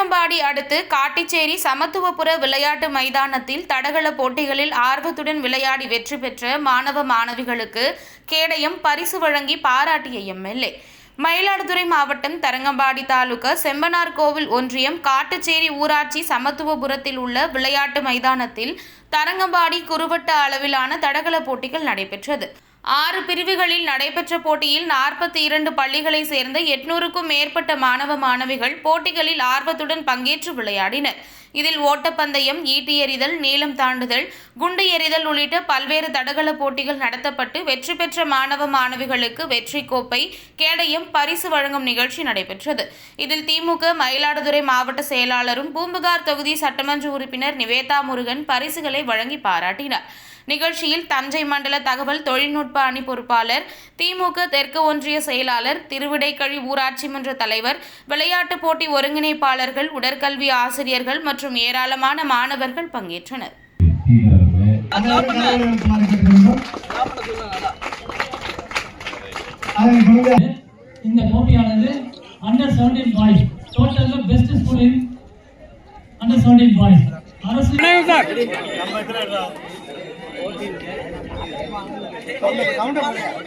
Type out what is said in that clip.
அடுத்து காட்டிச்சேரி சமத்துவபுர விளையாட்டு மைதானத்தில் தடகள போட்டிகளில் ஆர்வத்துடன் விளையாடி வெற்றி பெற்ற மாணவ மாணவிகளுக்கு கேடயம் பரிசு வழங்கி பாராட்டிய எம்எல்ஏ. மயிலாடுதுறை மாவட்டம் தரங்கம்பாடி தாலுகா செம்பனார் கோவில் ஒன்றியம் காட்டுச்சேரி ஊராட்சி சமத்துவபுரத்தில் உள்ள விளையாட்டு மைதானத்தில் தரங்கம்பாடி குறுவட்ட அளவிலான தடகள போட்டிகள் நடைபெற்றது. ஆறு பிரிவுகளில் நடைபெற்ற போட்டியில் நாற்பத்தி இரண்டு பள்ளிகளை சேர்ந்த எட்நூறுக்கும் மேற்பட்ட மாணவ மாணவிகள் போட்டிகளில் ஆர்வத்துடன் பங்கேற்று விளையாடினர். இதில் ஓட்டப்பந்தயம் ஈட்டி எறிதல் நீளம் தாண்டுதல் குண்டு எறிதல் உள்ளிட்ட பல்வேறு தடகள போட்டிகள் நடத்தப்பட்டு வெற்றி பெற்ற மாணவ மாணவிகளுக்கு வெற்றி கோப்பை கேடயம் பரிசு வழங்கும் நிகழ்ச்சி நடைபெற்றது. இதில் திமுக மயிலாடுதுறை மாவட்ட செயலாளரும் பூம்புகார் தொகுதி சட்டமன்ற உறுப்பினர் நிவேதா முருகன் பரிசுகளை வழங்கி பாராட்டினார். நிகழ்ச்சியில் தஞ்சை மண்டல தகவல் தொழில்நுட்ப அணி பொறுப்பாளர் திமுக தெற்கு ஒன்றிய செயலாளர் திருவிடைக்கழி ஊராட்சி மன்ற தலைவர் விளையாட்டுப் போட்டி ஒருங்கிணைப்பாளர்கள் உடற்கல்வி ஆசிரியர்கள் மற்றும் ஏராளமான மாணவர்கள் பங்கேற்றனர். இந்த போட்டியானது under 17 boys டோட்டல்ல best school in under 17 boys அரசு Counter, counter.